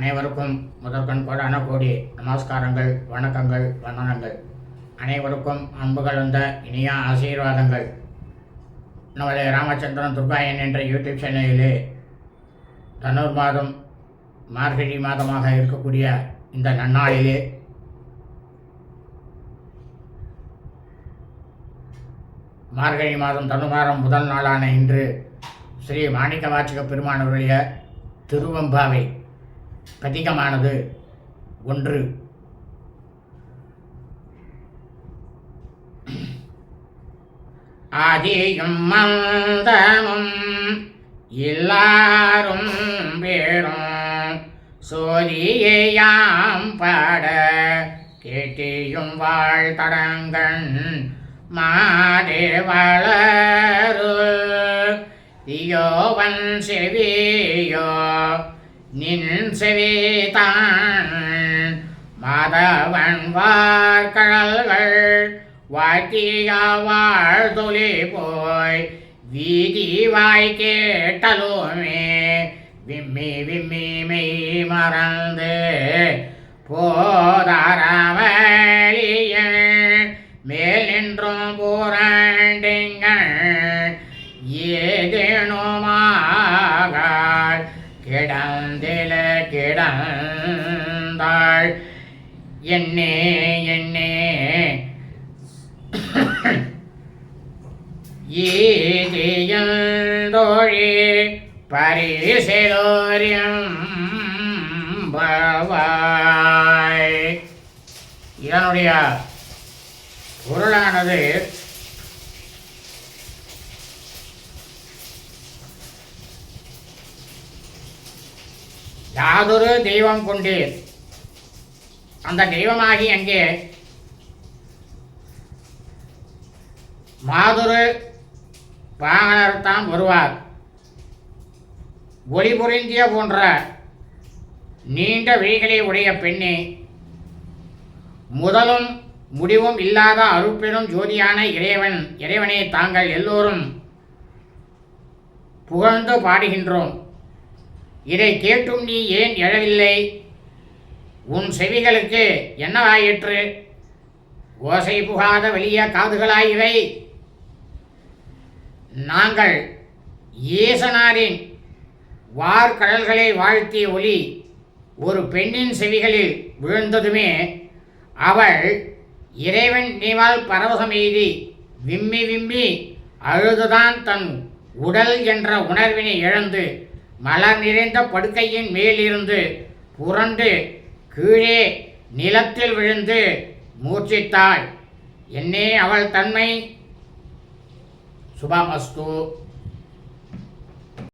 அனைவருக்கும் முதற்கண் கோடான கோடி நமஸ்காரங்கள் வணக்கங்கள் வந்தனங்கள். அனைவருக்கும் அன்பு கலந்த இனிய ஆசீர்வாதங்கள். நமது ராமச்சந்திரன் துர்காயன் என்ற யூடியூப் சேனலிலே தனுர் மாதம் மார்கழி மாதமாக இருக்கக்கூடிய இந்த நன்னாளிலே மார்கழி மாதம் தனுமாரம் முதல் நாளான இன்று ஸ்ரீ மாணிக்க வாச்சக பெருமானவருடைய திருவம்பாவை பதிகமானது ஒன்று. ஆதியும் மந்தமும் எல்லாரும் பேரும் சோதியாம் பாட கேட்டியும் வாழ்த்தடங்கண் மாதே வளரு தியோவன் செவியோ நின் செவிதான் மாதவன் வார்கழல்கள் வாட்டிய வாழ்தொலி போய் வீதி வாய் கேட்டலுமே விம்மி விம்மி மெய் மறந்து போதாரவழிய கிடந்தாள் என்னே என்னே. ஈதியந்தோழி பரிசெலோரியம் பவாய் இதனுடைய பொருளானது யாதொரு தெய்வம் கொண்டீர் அந்த தெய்வமாகி அங்கே மாதுரு வாகனர் தான் வருவார். ஒளி புரிந்திய போன்ற நீண்ட விழிகளை உடைய பெண்ணே முதலும் முடிவும் இல்லாத அருப்பெரும் ஜோதியான இறைவன் இறைவனை தாங்கள் எல்லோரும் புகழ்ந்து பாடுகின்றோம். இதை கேட்டும் நீ ஏன் எழவில்லை? உன் செவிகளுக்கு என்னவாயிற்று ஓசை புகாத வலிய காதுகளாய் இவை. நாங்கள் ஈசனாரின் வார்கடல்களை வாழ்த்திய ஒலி ஒரு பெண்ணின் செவிகளில் விழுந்ததுமே அவள் இறைவன் நினைவால் பரவசம் எய்தி விம்மி விம்மி அழுதுதான் தன் உடல் என்ற உணர்வினை இழந்து மலர் நிறைந்த படுக்கையின் மேலிருந்து புரண்டு கீழே நிலத்தில் விழுந்து மூர்ச்சித்தாள். என்னே அவள் தன்மை? சுபமஸ்து.